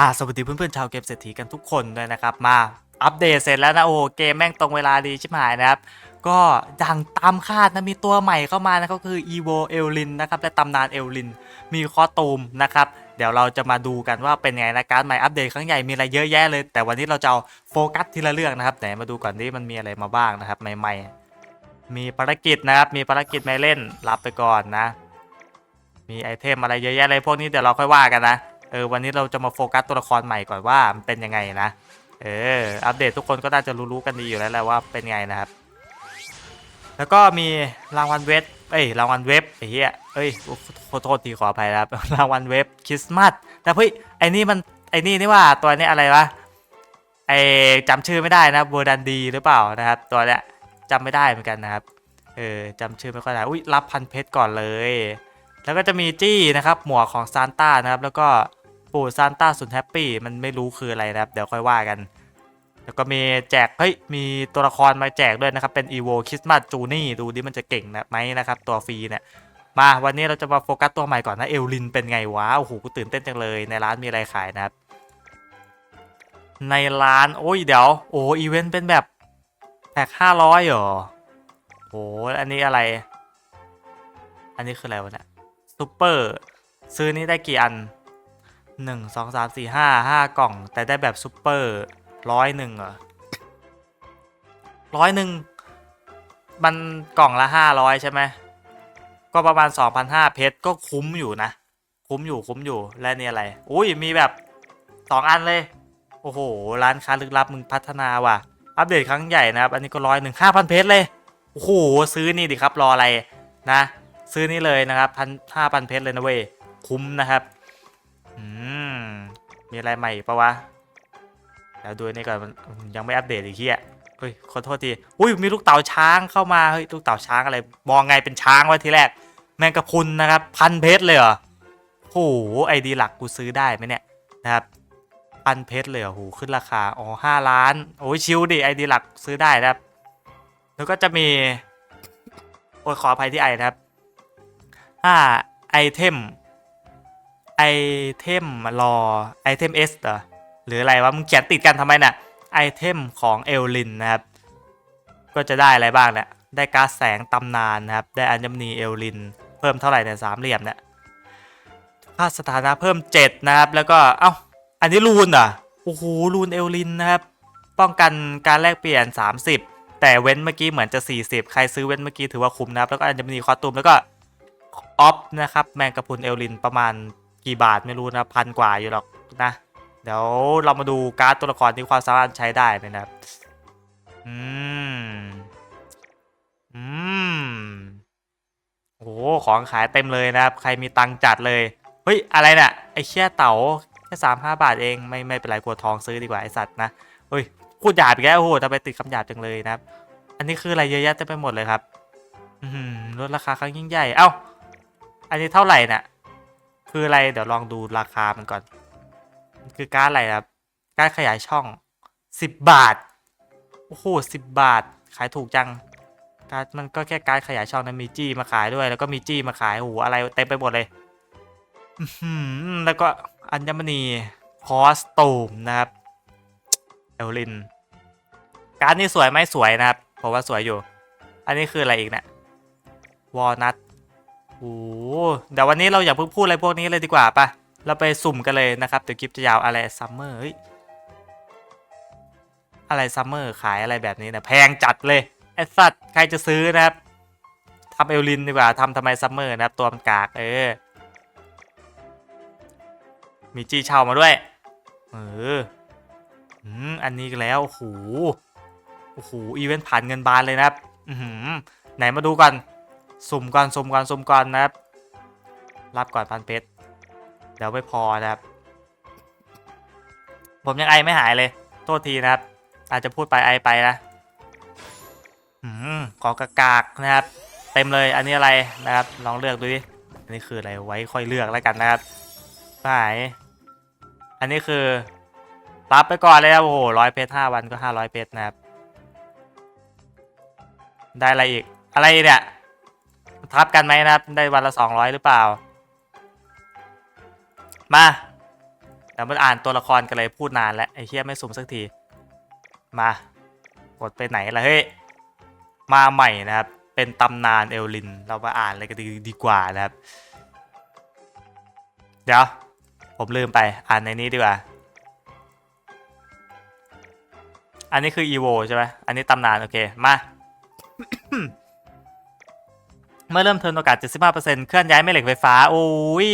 อ่าสวัสดีเพื่อนๆชาวเกมเศรษฐีกันทุกคนด้วยนะครับมาอัปเดตเสร็จแล้วนะโอ้เกมแม่งตรงเวลาดีชิบหายนะครับ ก็ดังตามคาดนะมีตัวใหม่เข้ามานะก็คือ EVO เอลลินนะครับและตำนานเอลลิน มีคอตูมนะครับ เดี๋ยวเราจะมาดูกันว่าเป็นไงนะการใหม่อัปเดตครั้งใหญ่มีอะไรเยอะแยะเลย แต่วันนี้เราจะเอาโฟกัสทีละเรื่องนะครับไหนมาดูก่อนที่มันมีอะไรมาบ้างนะครับใหม่ๆ มีภารกิจนะครับมีภารกิจไม่เล่นรับไปก่อนนะ มีไอเทมอะไรเยอะแยะเลยพวกนี้เดี๋ยวเราค่อยว่ากันนะ เออวันนี้เราจะมาโฟกัสตัวละครใหม่ก่อนว่ามันเป็นยังไงนะ เอออัปเดตทุกคนก็น่าจะรู้ๆกันดีอยู่แล้วแหละว่าเป็นไงนะครับ แล้วก็มีรางวัลเว็บเอ้ยรางวัลเว็บไอ้เหี้ยเอ้ยขอโทษทีขออภัยนะครับรางวัลเว็บคริสต์มาสแต่เฮ้ยไอ้นี่มันไอ้นี่นี่ว่าตัวนี้อะไรวะไอ้จำชื่อไม่ได้นะเวอร์ดันดีหรือเปล่านะครับ ตัวเนี้ยจำไม่ได้เหมือนกันนะครับเออจำชื่อไม่ค่อยได้อุ้ยรับพันเพชรก่อนเลย แล้วก็จะมีจี้นะครับหมวกของซานต้านะครับ แล้วก็ ปู่ซานต้าสุดแฮปปี้มันไม่รู้คืออะไรนะครับ เดี๋ยวค่อยว่ากัน แล้วก็มีแจก เฮ้ย มีตัวละครมาแจกด้วยนะครับ เป็น EVO คริสต์มาสจูนี่ดูดิมันจะเก่งนะไหมนะครับ ตัวฟรีเนี่ยมาวันนี้เราจะมาโฟกัสตัวใหม่ก่อนนะเอลลินเป็นไงวะโอ้โหกูตื่นเต้นจังเลยในร้านมีอะไรขายนะครับ ในร้านโอ้ยเดี๋ยวโอ้อีเวนต์เป็นแบบแพ็คห้าร้อยเหรอโอ้อันนี้อะไร อันนี้คืออะไรวะเนี่ยซูเปอร์ซื้อนี้ได้กี่อัน หนึ่งสองสามสี่ห้าห้ากล่อง แต่ได้แบบซูเปอร์ร้อยหนึ่งเหรอร้อยหนึ่งมันกล่องละห้าร้อยใช่ไหมก็ประมาณ2,500เพชรก็คุ้มอยู่นะ คุ้มอยู่คุ้มอยู่และนี่อะไร อุ้ยมีแบบ2อันเลย โอ้โห ร้านค้าลึกลับมึงพัฒนาว่ะ อัปเดตครั้งใหญ่นะครับ อันนี้ก็ร้อยหนึ่งห้าพันเพชรเลย โอ้โห ซื้อนี่ดิครับรออะไรนะ ซื้อนี่เลยนะครับพันห้าพันเพชรเลยนะเว้ยคุ้มนะครับ มีอะไรใหม่ปะวะเดี๋ยวดูนี่ก่อนมันยังไม่อัปเดตอีกเฮียเฮ้ยขอโทษทีอุ้ยมีลูกเต่าช้างเข้ามาเฮ้ยลูกเต่าช้างอะไรมองไงเป็นช้างวะทีแรก แมงกะพรุนนะครับพันเพชรเลยเหรอโอ้โหไอดีหลักกูซื้อได้ไหมเนี่ยนะครับพันเพชรเลยเหรอโหขึ้นราคาอ๋อห้าล้านโอ้ยชิลดิไอดีหลักซื้อได้นะครับแล้วก็จะมีโอ้ยขออภัยที่ไอนะครับห้าไอเทม ไอเทมรอไอเทมเอสเหรอหรืออะไรวะมึงเขียนติดกันทำไมน่ะไอเทมของเอลลินนะครับ ก็จะได้อะไรบ้างเนี่ยได้การแสงตำนานนะครับ ได้อัญมณีเอลลิน เพิ่มเท่าไหร่เนี่ยสามเหลี่ยมเนี่ยค่าสถานะเพิ่ม 7 นะครับ แล้วก็เอ้าอันนี้รูนเหรอะโอ้โหรูนเอลลินนะครับ ป้องกันการแลกเปลี่ยน 30 แต่เว้นเมื่อกี้เหมือนจะ 40 ใครซื้อเว้นเมื่อกี้ถือว่าคุ้มนะครับ แล้วก็อัญมณีคอตูมแล้วก็ออฟนะครับ แมงกะพุนเอลลินประมาณ กี่บาทไม่รู้นะพันกว่าอยู่หรอกนะ เดี๋ยวเรามาดูการ์ดตัวละครที่ความสามารถใช้ได้ไหมนะครับอืมอืมโอ้โหของขายเต็มเลยนะครับ ใครมีตังจัดเลย เฮ้ย อะไรนี่ยไอ้เชี่เต๋าแค่สามห้าบาทเอง ไม่ไม่เป็นไรกลัวทองซื้อดีกว่าไอสัตว์นะ เฮ้ยพูดหยาบอีกแล้วโอ้โหทำไมติดคำหยาบจังเลยนะครับ อันนี้คืออะไรเยอะแยะเต็มไปหมดเลยครับ อืมลดราคาครั้งยิ่งใหญ่ เอ้า อันนี้เท่าไหร่นี่ย คืออะไรเดี๋ยวลองดูราคามันก่อน คือการ์ดอะไรครับ การ์ดขยายช่อง10บาท โอ้โหสิบบาท ขายถูกจัง การ์ดมันก็แค่การ์ดขยายช่องนะมีจี้มาขายด้วย แล้วก็มีจี้มาขายโอ้โหอะไรเต็มไปหมดเลยอื้อหือแล้วก็อัญมณีคอสตูมนะครับเอลลิน การ์ดนี่สวยไหมสวยนะครับผมว่าสวยอยู่ อันนี้คืออะไรอีกเนะี่ยวอลนัท โอ้เดี๋ยววันนี้เราอย่าเพิ่งพูดอะไรพวกนี้เลยดีกว่าปะเราไปสุ่มกันเลยนะครับเดี๋ยวคลิปจะยาวอะไรซัมเมอร์เฮ้ยอะไรซัมเมอร์ขายอะไรแบบนี้เนี่ยแพงจัดเลยไอสัตว์ใครจะซื้อนะครับทำเอลลินดีกว่าทำทำไมซัมเมอร์นะครับตัวมันกากเออมีจีเช่ามาด้วย เอออืมอันนี้แล้วโอ้โหโอ้โหอีเวนต์ผ่านเงินบานเลยนะครับ อืไหนมาดูก่อน สุ่มก่อนสุ่มก่อนสุ่มก่อนนะครับ รับก่อนพันเพชรเดี๋ยวไม่พอนะครับ ผมยังไอไม่หายเลย โทษทีนะครับ อาจจะพูดไปไอไปนะอืมของกากากๆนะครับ เต็มเลยอันนี้อะไรนะครับ ลองเลือกดูดิอันนี้คืออะไรไว้ค่อยเลือกแล้วกันนะครับหายอันนี้คือ รับไปก่อนเลยครับโอ้โหร้อยเพชรห้าวันก็ห้าร้อยเพชรนะครับ ได้อะไรอีก อะไรเนี่ย ทับกันไหมนะครับ ได้วันละสองร้อยหรือเปล่า มาแต่มันอ่านตัวละครกันเลยพูดนานแล้วไอ้เฮียไม่สุ่มสักที มากดไปไหนล่ะเฮ้ย มาใหม่นะครับ เป็นตำนานเอลลิน เรามาอ่านอะไรกันดีดีกว่านะครับ เดี๋ยว ผมลืมไปอ่านในนี้ดีกว่า อันนี้คือ EVO ใช่ไหมอันนี้ตำนาน โอเค มา เมื่อเริ่มเทิร์นโอกาส 75%เคลื่อนย้ายแม่เหล็กไฟฟ้า โอ้ย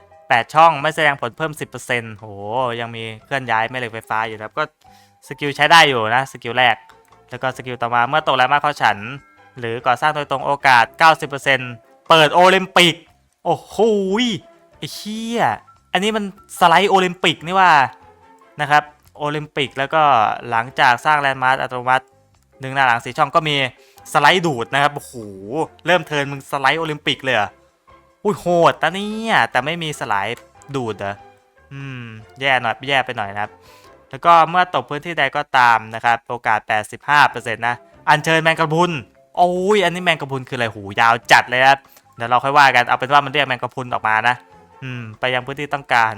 8 ช่องไม่แสดงผลเพิ่ม 10%โห ยังมีเคลื่อนย้ายแม่เหล็กไฟฟ้าอยู่ครับ ก็สกิลใช้ได้อยู่นะ สกิลแรก แล้วก็สกิลต่อมาเมื่อตกแรงมากเข้าฉัน หรือก่อสร้างโดยตรงโอกาส 90%เปิดโอลิมปิก โอ้โหยไอ้เชี่ยอันนี้มันสไลด์โอลิมปิกนี่ว่า นะครับ โอลิมปิกแล้วก็หลังจากสร้างแลนด์มาร์คอัตโนมัติหนึ่งหน้าหลังสีช่องก็มี สไลด์ดูดนะครับ โอ้โห เริ่มเทินมึงสไลด์โอลิมปิกเลยเหรออุ้ยโหดตะเนี่ย แต่ไม่มีสไลด์ดูดเหรออืม แย่หน่อย แย่ไปหน่อยนะครับ แล้วก็เมื่อตกพื้นที่ใดก็ตามนะครับ โอกาส 85%นะ อัญเชิญแมงกะพรุน โอ้ย อันนี้แมงกะพรุนคืออะไร หูยาวจัดเลยครับ เดี๋ยวเราค่อยว่ากัน เอาเป็นว่ามันเรียกแมงกะพรุนออกมานะ อืม ไปยังพื้นที่ต้องการ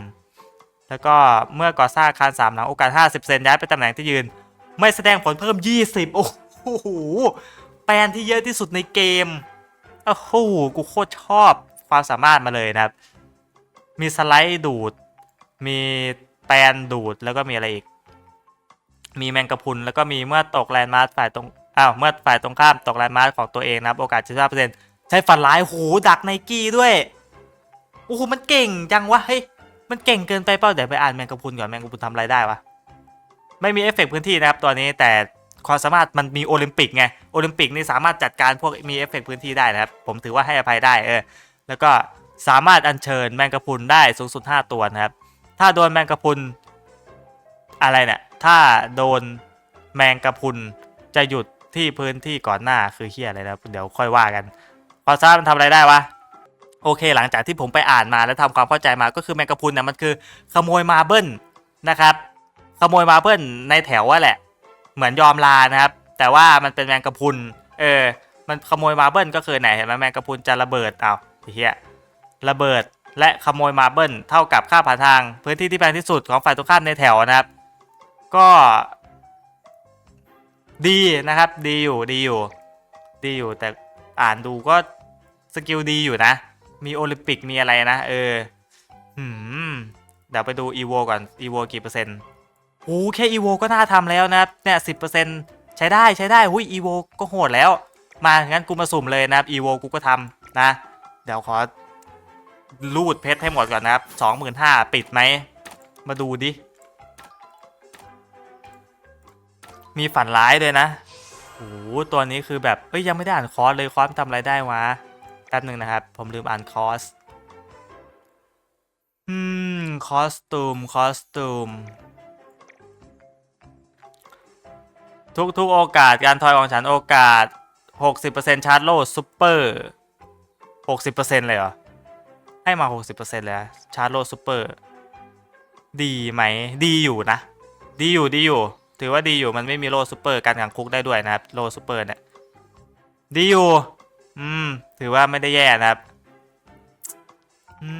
แล้วก็เมื่อก่อสร้างอาคารสามหลังโอกาส 50เซนย้ายไปตำแหน่งที่ยืน ไม่แสดงผลเพิ่ม 20 โอ้โห ปนที่เยอะที่สุดในเกมโอ้โหกูโคตรชอบความสามารถมาเลยนะครับ มีสไลด์ดูด มีแปนดูดแล้วก็มีอะไรอีก มีแมงกะพุนแล้วก็มีเมื่อตกแลนด์มาร์คฝ่ายตรงอ้าวเมื่อฝ่ายตรงข้ามตกแลนด์มาร์คของตัวเองนะครับ โอกาส75%ใช้ฟันร้ายโหดักไนกี้ด้วยโอ้โหมันเก่งจังวะเฮ้ยมันเก่งเกินไปเปล่าเดี๋ยวไปอ่านแมงกะพุนก่อนแมงกะพุนทำอะไรได้วะไม่มีเอฟเฟกต์พื้นที่นะครับตัวนี้แต่ ความสามารถมันมีโอลิมปิกไงโอลิมปิกนี่สามารถจัดการพวกมีเอฟเฟกต์พื้นที่ได้นะครับ ผมถือว่าให้อภัยได้เออแล้วก็สามารถอัญเชิญแมงกะพรุนได้สูงสุด 5 ตัวนะครับ ถ้าโดนแมงกะพรุนอะไรเนี่ยถ้าโดนแมงกะพรุนจะหยุดที่พื้นที่ก่อนหน้าคือเฮียอะไรนะเดี๋ยวค่อยว่ากันความสามารถมันทำอะไรได้วะโอเค หลังจากที่ผมไปอ่านมาแล้วทำความเข้าใจมาก็คือแมงกะพรุนเนี่ยมันคือขโมยมาเบิลนะครับขโมยมาเบิลในแถวว่าแหละ เหมือนยอมลานะครับ แต่ว่ามันเป็นแมงกะพุนเออ มันขโมยมาเบิลก็คือไหนเห็นไหมแมงกะพุนจะระเบิดเอาเหี้ยระเบิดและขโมยมาเบิลเท่ากับค่าผ่านทาง พื้นที่ที่แพงที่สุดของฝ่ายตรงข้ามในแถวนะครับ ก็ ดีนะครับ ดีอยู่ดีอยู่ ดีอยู่แต่อ่านดูก็สกิลดีอยู่นะ มีโอลิมปิกมีอะไรนะ เออ หืม เดี๋ยวไปดูอีโวก่อนอีโวกี่เปอร์เซ็นต์ โอ้แค่อีโวก็น่าทำแล้วนะครับเนี่ยสิบเปอร์เซนต์ใช้ได้ใช้ได้หุยอีโวก็โหดแล้ว มางั้นกูมาสุ่มเลยนะครับอีโวกูก็ทำนะ เดี๋ยวขอรูดเพชรให้หมดก่อนนะครับสองหมื่นห้าปิดไหม มาดูดิ มีฝันร้ายเลยนะโอ้ตัวนี้คือแบบเอ้ยยังไม่ได้อ่านคอร์สเลยคอร์สทำอะไรได้วะแป๊บหนึ่งนะครับ ผมลืมอ่านคอร์สอืม คอสตูม คอสตูม ทุกทุกโอกาสการทอยของฉันโอกาส 60%ชาร์จโล่ซูเปอร์ 60%เลยเหรอ ให้มา 60%เลยนะชาร์จโล่ซูเปอร์ ดีไหม ดีอยู่นะ ดีอยู่ดีอยู่ ถือว่าดีอยู่มันไม่มีโล่ซูเปอร์การขังคุกได้ด้วยนะครับ โล่ซูเปอร์เนี่ย ดีอยู่ อืม ถือว่าไม่ได้แย่นะครับ อื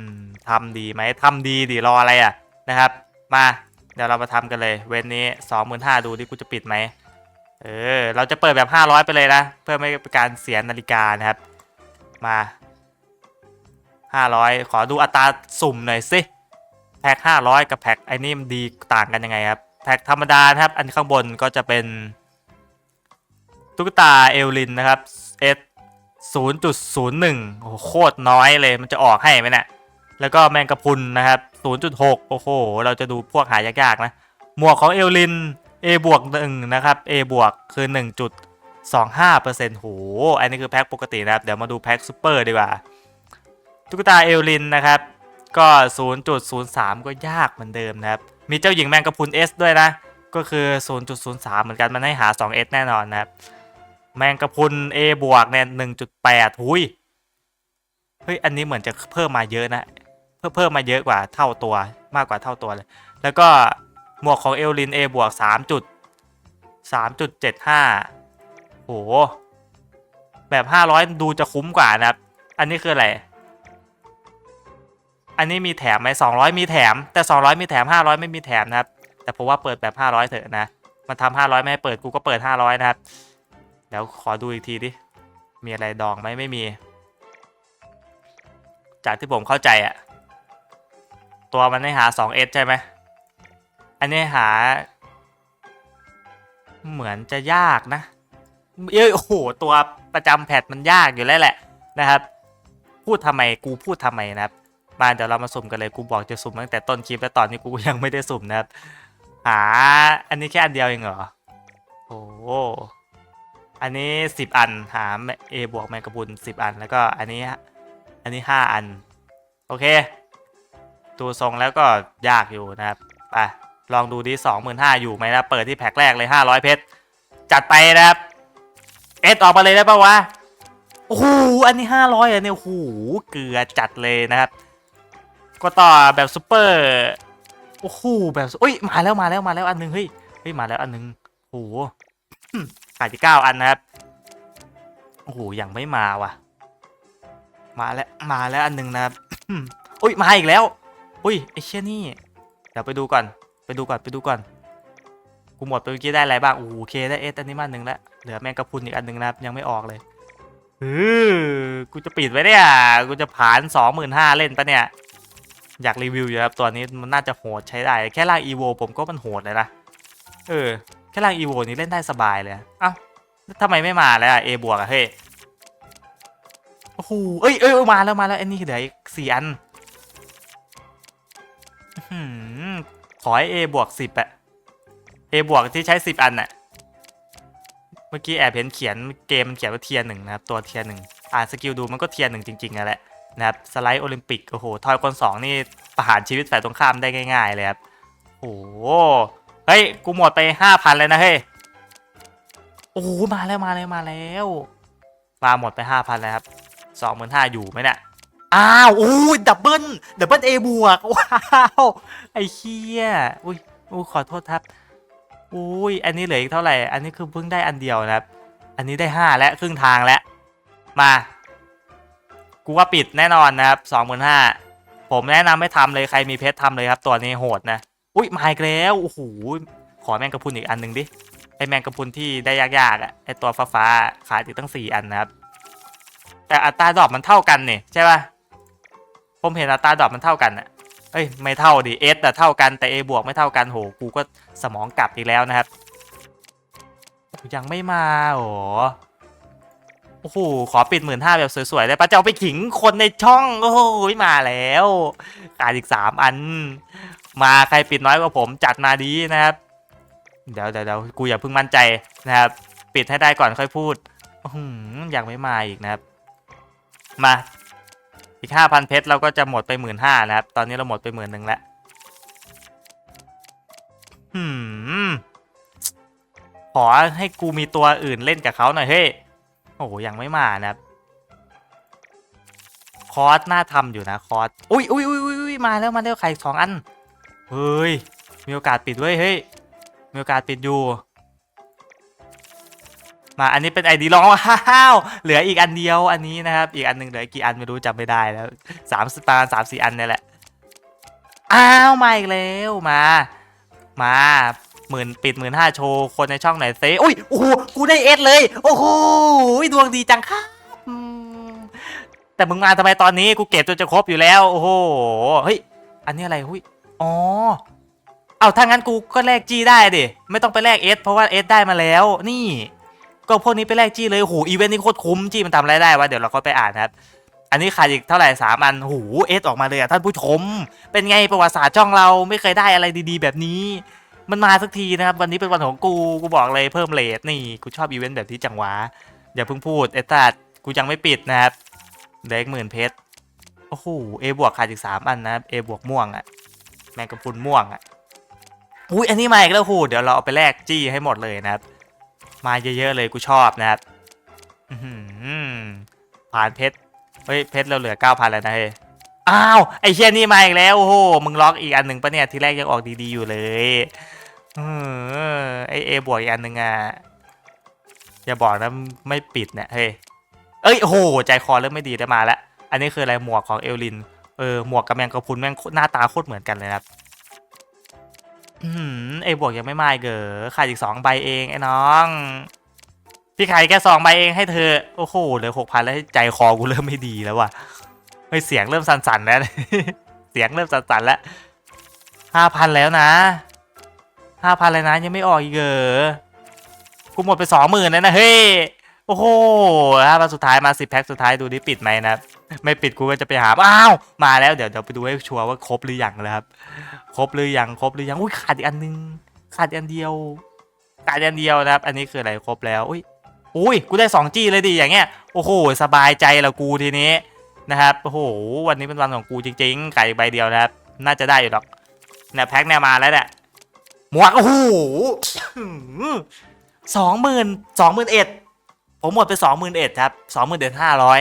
มทำดีไหมทำดีดิรออะไรอะนะครับ มา เดี๋ยวเรามาทำกันเลย เว้นนี้สองหมื่นห้าดูดิกูจะปิดไหมเออ เราจะเปิดแบบห้าร้อยไปเลยนะ เพื่อไม่เป็นการเสียนาฬิกานะครับ มาห้าร้อยขอดูอัตราสุ่มหน่อยสิแพ็คห้าร้อยกับแพ็คไอ้นี่มันดีต่างกันยังไงครับแพ็คธรรมดานะครับ อันข้างบนก็จะเป็นตุ๊กตาเอลลินนะครับ S 0.01โอ้โหโคตรน้อยเลยมันจะออกให้ไหมเนี่ยแล้วก็แมงกะพุนนะครับ 0.6 โอ้โห เราจะดูพวกหายากๆนะ หมวกของเอลลิน A บวก1นะครับ A บวกคือ 1.25%โห อันนี้คือแพ็คปกตินะครับ เดี๋ยวมาดูแพ็คซูเปอร์ดีกว่า ตุ๊กตาเอลลินนะครับ ก็ 0.03 ก็ยากเหมือนเดิมนะครับ มีเจ้าหญิงแมงกะพรุน S ด้วยนะ ก็คือ 0.03 เหมือนกัน มันให้หา 2S แน่นอนนะครับ แมงกะพรุน A บวกเนี่ย 1.8 หุยเฮ้ย อันนี้เหมือนจะเพิ่มมาเยอะนะ เพิ่มมาเยอะกว่าเท่าตัวมากกว่าเท่าตัวเลย แล้วก็หมวกของเอลลิน A บวก3จุด3.75โห แบบ 500 ดูจะคุ้มกว่านะครับ อันนี้คืออะไร อันนี้มีแถมไหม200 มีแถม แต่ 200 มีแถม 500 ไม่มีแถมนะครับ แต่ผมว่าเปิดแบบ 500 เถอะนะ มันทำ500 ไม่ให้เปิด กูก็เปิด 500 นะครับ เดี๋ยวขอดูอีกทีดิ มีอะไรดองไหมไม่มี จากที่ผมเข้าใจอะ ตัวมันให้หา 2S ใช่ไหม อันนี้หา เหมือนจะยากนะ เอ้ยโอ้โห ตัวประจำแพทมันยากอยู่แล้วแหละนะครับ พูดทำไมกูพูดทำไมนะครับ มาเดี๋ยวเรามาสุ่มกันเลยกูบอกจะสุ่มตั้งแต่ต้นคลิปแล้วตอนนี้กูยังไม่ได้สุ่มนะครับหา อันนี้แค่อันเดียวเองเหรอโอ้โหอันนี้สิบอันหา A บวกแมงกะพุนสิบอันแล้วก็อันนี้อันนี้ห้าอัน โอเค ดูทรงแล้วก็ยากอยู่นะครับไปลองดูดิสองหมื่นห้าอยู่ไหมนะเปิดที่แพ็คแรกเลยห้าร้อยเพชรจัดไปนะครับเอสออกมาเลยได้ปะวะโอ้โหอันนี้ห้าร้อยอะเนี่ยโอ้โหเกลือจัดเลยนะครับ ก็ต่อแบบซูเปอร์โอ้โหแบบอุ้ยมาแล้วมาแล้วมาแล้วอันหนึงเฮ้ยเฮ้ยมาแล้วอันหนึงโอ้โหขาดที่เก้าอันนะครับโอ้โหยังไม่มาว่ะ มาแล้วมาแล้วอันหนึงนะครับอุ้ยมาอีกแล้ว อุ้ยไอ้เชี่ยนี่ เดี๋ยวไปดูก่อน ไปดูก่อน ไปดูก่อน กูหมดไปเมื่อกี้ได้อะไรบ้าง โอ้โหเคได้เอสอันนี้มาหนึ่งแล้ว เหลือแมงกะพรุนอีกอันหนึ่งนะครับ ยังไม่ออกเลยเออกูจะปิดไว้เนี่ย กูจะผ่านสองหมื่นห้าเล่นปะเนี่ย อยากรีวิวอยู่ครับ ตัวนี้มันน่าจะโหดใช้ได้ แค่ล่างอีโวผมก็มันโหดเลยนะ เออ แค่ล่างอีโวนี้เล่นได้สบายเลยเอ้าวทำไมไม่มาแล้วเอบวกอะเฮ้ย โอ้โหเอ้ยเอ้ยเอ้ยมาแล้วมาแล้วอันนี้เหลืออีกสี่อัน ขอให้เอบวกสิบอะ A บวกที่ใช้10อันน่ะเมื่อกี้แอบเห็นเขียนเกมมันเขียนว่าเทียร์หนึ่งนะครับ ตัวเทียร์หนึ่งอ่านสกิลดูมันก็เทียร์หนึ่งจริงๆนั่นแหละนะครับสไลด์โอลิมปิกโอ้โหทอยคนสองนี่ประหารชีวิตฝ่ายตรงข้ามได้ง่ายๆเลยครับโอ้โหเฮ้ยกูหมดไป5,000เลยนะเฮ้ยโอ้โหมาแล้วมาแล้วมาแล้วมาหมดไป5,000แล้วครับ25,000อยู่ไหมเนี่ย อ้าวโอ้ยดับเบิลดับเบิลเอบวกว้าวไอ้เคียอุ้ยอุ้ยขอโทษครับอุ้ยอันนี้เหลืออีกเท่าไหร่ อันนี้คือเพิ่งได้อันเดียวนะครับ อันนี้ได้ห้าและครึ่งทางแล้ว มากูว่าปิดแน่นอนนะครับสองหมื่นห้าผมแนะนำไม่ทำเลยใครมีเพชรทำเลยครับ ตัวนี้โหดนะ อุ้ยมาอีกแล้วโอ้โหขอแมงกระพุนอีกอันหนึ่งดิไอแมงกระพุนที่ได้ยากๆอะไอตัวฟ้าๆขาดอีกตั้งสี่อันนะครับ แต่อัตราดอปมันเท่ากันเนี่ยใช่ป่ะ ผมเห็นอัตราดรอปมันเท่ากันอะเอ้ยไม่เท่าดิเอสแต่เท่ากันแต่ A บวกไม่เท่ากันโหกูก็สมองกลับอีกแล้วนะครับยังไม่มาโหโอ้โหขอปิดหมื่นห้าแบบสวยๆได้ปะจะเอาไปขิงคนในช่อง โอ้โหมาแล้วขาดอีกสามอัน มาใครปิดน้อยกว่าผมจัดมาดีนะครับ เดี๋ยวเดี๋ยวกูอย่าเพิ่งมั่นใจนะครับ ปิดให้ได้ก่อนค่อยพูดอยังไม่มาอีกนะครับ มา อีกห้าพันเพชรเราก็จะหมดไปหมื่นห้านะครับ ตอนนี้เราหมดไปหมื่นหนึ่งแล้วหืมขอให้กูมีตัวอื่นเล่นกับเขาหน่อยเฮ้ย โอ้โหยังไม่มานะครับ คอร์สน่าทำอยู่นะคอร์สอุ้ยอุ้ยอุ้ยอุ้ยมาแล้วมาแล้วไข่สองอัน เฮ้ย มีโอกาสปิดเว้ยเฮ้ย มีโอกาสปิดอยู่ มาอันนี้เป็นไอดีลองว้าวเหลืออีกอันเดียวอันนี้นะครับ อีกอันหนึ่งเหลือกี่อันไม่รู้จำไม่ได้แล้วสามสตาร์สามสี่อันนี่แหละ อ้าวมาอีกแล้วมา มาหมื่นปิดหมื่นห้าโชว์คนในช่องไหนเซอุ้ยโอ้โหกูได้เอสเลย โอ้โหดวงดีจังครับแต่มึงมาทำไมตอนนี้กูเก็บจนจะครบอยู่แล้ว โอ้โหเฮ้ยอันนี้อะไรหุ้ยอ๋อเอาถ้างั้นกูก็แลกจีได้ดิไม่ต้องไปแลกเอสเพราะว่าเอสได้มาแล้วนี่ ก็พวกนี้ไปแลกจี้เลยโหอีเวนต์นี้โคตรคุ้มจี้มันทำอะไรได้วะเดี๋ยวเราค่อยไปอ่านนะครับ อันนี้ขาดอีกเท่าไหร่สามอันโหเอสออกมาเลยอะท่านผู้ชม เป็นไงประวัติศาสตร์ช่องเราไม่เคยได้อะไรดีๆ แบบนี้ มันมาสักทีนะครับ วันนี้เป็นวันของกูกูบอกเลยเพิ่มเลทนี่กูชอบอีเวนต์แบบที่จังหวะอย่าเพิ่งพูดเอสตัดกูยังไม่ปิดนะครับเหลืออีกหมื่นเพชรโอ้โหเอบวกขาดอีกสามอันนะเอบวกม่วงอะแมงกะพรุนม่วงอะอุ้ยอันนี้มาอีกแล้วโหเดี๋ยวเราเอาไปแลกจี้ให้หมดเลยนะครับ มาเยอะๆเลยกูชอบนะครับผ่านเพชรเฮ้ยเพชรเราเหลือเก้าพันแล้วนะเฮ้ยอ้าวไอเชียนี่มาอีกแล้วโอ้โหมึงล็อกอีกอันหนึ่งปะเนี่ยทีแรกยังออกดีๆอยู่เลยเออไอเอบวกอีกอันหนึ่งอะอย่าบอกนะไม่ปิดเนี่ยเฮ้ยเอ้ยโอ้โหใจคอเริ่มไม่ดีได้มาแล้วอันนี้คืออะไรหมวกของเอลลินเออหมวกกับแมงกะพุนแม่งหน้าตาโคตรเหมือนกันเลยนะครับ อืมไอ้บวกยังไม่มาอีกเกอขาดอีกสองใบเองไอ้น้อง พี่ขายแค่สองใบเองให้เธอ โอ้โหเหลือหกพันแล้วใจคอกูเริ่มไม่ดีแล้วว่ะเฮ้ยเสียงเริ่มสั่นๆแล้ว เสียงเริ่มสั่นๆแล้วห้าพันแล้วนะห้าพันเลยนะยังไม่ออกอีกเกอกูหมดไปสองหมื่นแล้วนะเฮ้ย โอ้โหห้าพันสุดท้ายมาสิบแพ็คสุดท้ายดูดิปิดไหมนะครับ ไม่ปิดกูก็จะไปหาอ้าวมาแล้วเดี๋ยวเดี๋ยวไปดูให้ชัวร์ว่าครบหรือยังนะครับ ครบหรือยังครบหรือยังอุ้ยขาดอีกอันนึงขาดอันเดียวขาดอันเดียวนะครับ อันนี้คืออะไรครบแล้วอุ้ยอุ้ยกูได้2จี้เลยดิอย่างเงี้ยโอ้โหสบายใจล้วกูทีนี้นะครับโอ้โหวันนี้เป็นวันของกูจริงๆไก่ใบเดียวนะครับ น่าจะได้อยู่หรอกเนี่ยแพ็คเนี่ยมาแล้วเนี่ยหมวกโอ้โหสองหมื่นสองหมื่นเอ็ดผมหมดไปสองหมื่นเอ็ดครับสองหมื่นเอ็ดห้าร้อย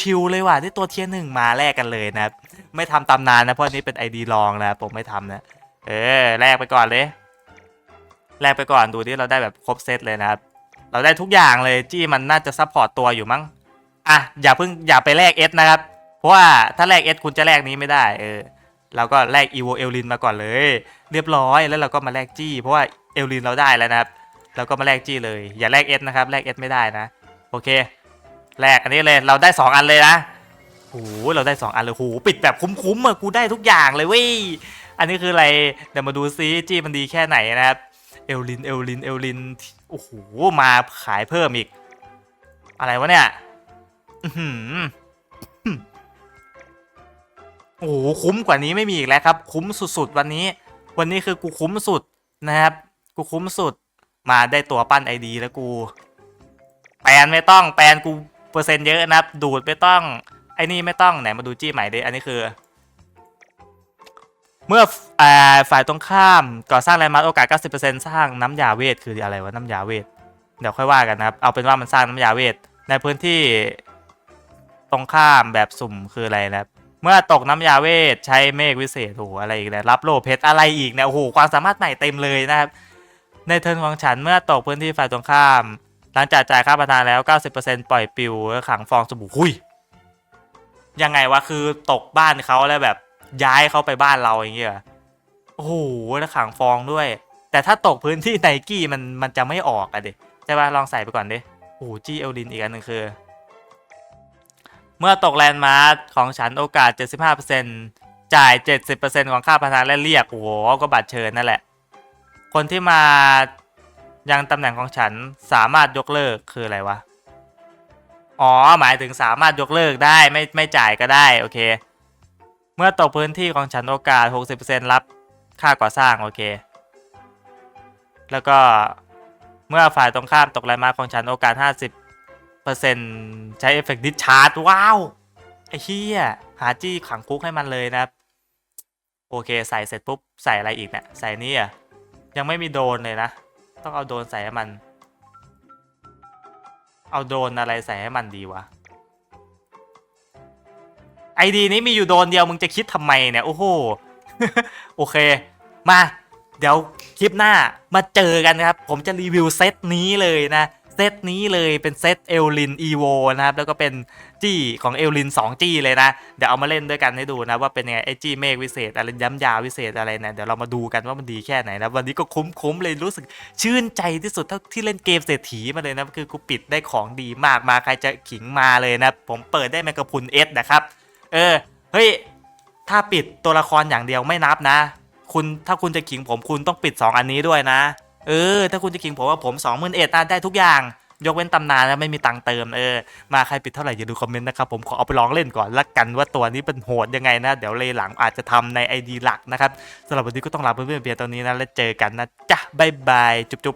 ชิวๆเลยว่ะที่ตัวเทียร์หนึ่งมาแลกกันเลยนะครับ ไม่ทำตำนานนะเพราะนี้เป็นไอดีลองนะผมไม่ทำนะ เออแลกไปก่อนเลยแลกไปก่อนดูที่เราได้แบบครบเซตเลยนะครับ เราได้ทุกอย่างเลยจี้มันน่าจะซัพพอร์ตตัวอยู่มั้งอะอย่าเพิ่งอย่าไปแลกเอสนะครับ เพราะว่าถ้าแลกเอสคุณจะแลกนี้ไม่ได้ เออเราก็แลกอีโวเอลลินมาก่อนเลย เรียบร้อยแล้วเราก็มาแลกจี้ เพราะว่าเอลลินเราได้แล้วนะครับเราก็มาแลกจี้เลย อย่าแลกเอสนะครับแลกเอสไม่ได้นะ โอเค แรกอันนี้เลยเราได้ 2 อันเลยนะโอ้โหเราได้ 2 อันเลยโหปิดแบบคุ้มๆอะกูได้ทุกอย่างเลยเว้ยอันนี้คืออะไรเดี๋ยวมาดูซิจี้มันดีแค่ไหนนะครับเอลลินเอลลินเอลลินโอ้โหมาขายเพิ่มอีก อะไรวะเนี่ยโอ้โหคุ้มกว่านี้ไม่มีอีกแล้วครับ คุ้มสุดๆวันนี้ วันนี้คือกูคุ้มสุดนะครับ กูคุ้มสุด มาได้ตัวปั้นไอดีแล้วกู แปลนไม่ต้องแปลนกู เปอร์เซ็นต์เยอะนะครับ ดูดไม่ต้อง ไอ้นี่ไม่ต้องไหนมาดูจี้ใหม่ดิ อันนี้คือ เมื่ออฝ่ายตรงข้ามก่อสร้างแลนด์มาร์คโอกาส 90%สร้างน้ำยาเวท คืออะไรวะ น้ำยาเวท เดี๋ยวค่อยว่ากันนะครับ เอาเป็นว่ามันสร้างน้ำยาเวท ในพื้นที่ตรงข้ามแบบสุ่มคืออะไรนะครับเมื่อตกน้ำยาเวทใช้เมฆวิเศษโอ้โหอะไรอีกเนี่ยรับโลเพชรอะไรอีกเนี่ยโอ้โหความสามารถใหม่เต็มเลยนะครับ ในเทิร์นของฉันเมื่อตกพื้นที่ฝ่ายตรงข้าม หลังจากจ่ายค่าประทานแล้ว 90%ปล่อยปิวขังฟองสบู่หุยยังไงวะคือตกบ้านเขาแล้วแบบย้ายเขาไปบ้านเราอย่างเงี้ยโอ้โหแล้วขังฟองด้วย แต่ถ้าตกพื้นที่ไนกี้มันมันจะไม่ออกอะดิใช่ปะลองใส่ไปก่อนดิโอ้โหจี้เอลดินอีกอันหนึ่งคือ เมื่อตกแลนด์มาร์คของฉันโอกาส 75%จ่าย 70%ของค่าประทานและเรียกโอ้โหก็บัตรเชิญนั่นแหละ คนที่มา ยังตำแหน่งของฉันสามารถยกเลิกคืออะไรวะ อ๋อ หมายถึงสามารถยกเลิกได้ไม่ไม่จ่ายก็ได้โอเค เมื่อตกพื้นที่ของฉันโอกาส 60%รับค่าก่อสร้างโอเค แล้วก็เมื่อฝ่ายตรงข้ามตกแรงมาของฉันโอกาส 50%ใช้เอฟเฟกต์ดิชาร์จว้าว ไอ้เหี้ยหาจี้ขังคุกให้มันเลยนะครับ โอเคใส่เสร็จปุ๊บ ใส่อะไรอีกเนี่ยใส่นี่อะยังไม่มีโดนเลยนะ ต้องเอาโดนใส่ให้มัน เอาโดนอะไรใส่ให้มันดีวะไอดีนี้มีอยู่โดนเดียวมึงจะคิดทำไมเนี่ยโอ้โหโอเค มา เดี๋ยวคลิปหน้ามาเจอกันครับ ผมจะรีวิวเซตนี้เลยนะ เซตนี้เลยเป็นเซตเอลลินอีโวนะครับ แล้วก็เป็นจี้ของเอลลิน2จี้เลยนะ เดี๋ยวเอามาเล่นด้วยกันให้ดูนะว่าเป็นยังไงไอจี้เมฆวิเศษอะไรย้ำยาวิเศษอะไรเนี่ยเดี๋ยวเรามาดูกันว่ามันดีแค่ไหนนะวันนี้ก็คุ้มๆเลยรู้สึกชื่นใจที่สุดเท่าที่เล่นเกมเศรษฐีมาเลยนะคือกูปิดได้ของดีมากมาใครจะขิงมาเลยนะ ผมเปิดได้แมกกาพุนเอสนะครับ เออเฮ้ยถ้าปิดตัวละครอย่างเดียวไม่นับนะ คุณถ้าคุณจะขิงผมคุณต้องปิด 2 อันนี้ด้วยนะ เออ ถ้าคุณจะกิงผมว่าผม2 0 0 0 0เอ็ดได้ทุกอย่าง ยกเว้นตำนานนะไม่มีตังค์เติมเออมาใครปิดเท่าไหร่อย่าดูคอมเมนต์นะครับผมขอเอาไปลองเล่นก่อนละกันว่าตัวนี้เป็นโหดยังไงนะ เดี๋ยวเลยหลังอาจจะทำใน ID หลักนะครับสำหรับวันนี้ก็ต้องลาเพื่อนๆเพียงตอนนี้นะแล้วเจอกันนะจ้ะบ๊ายบายจุ๊บ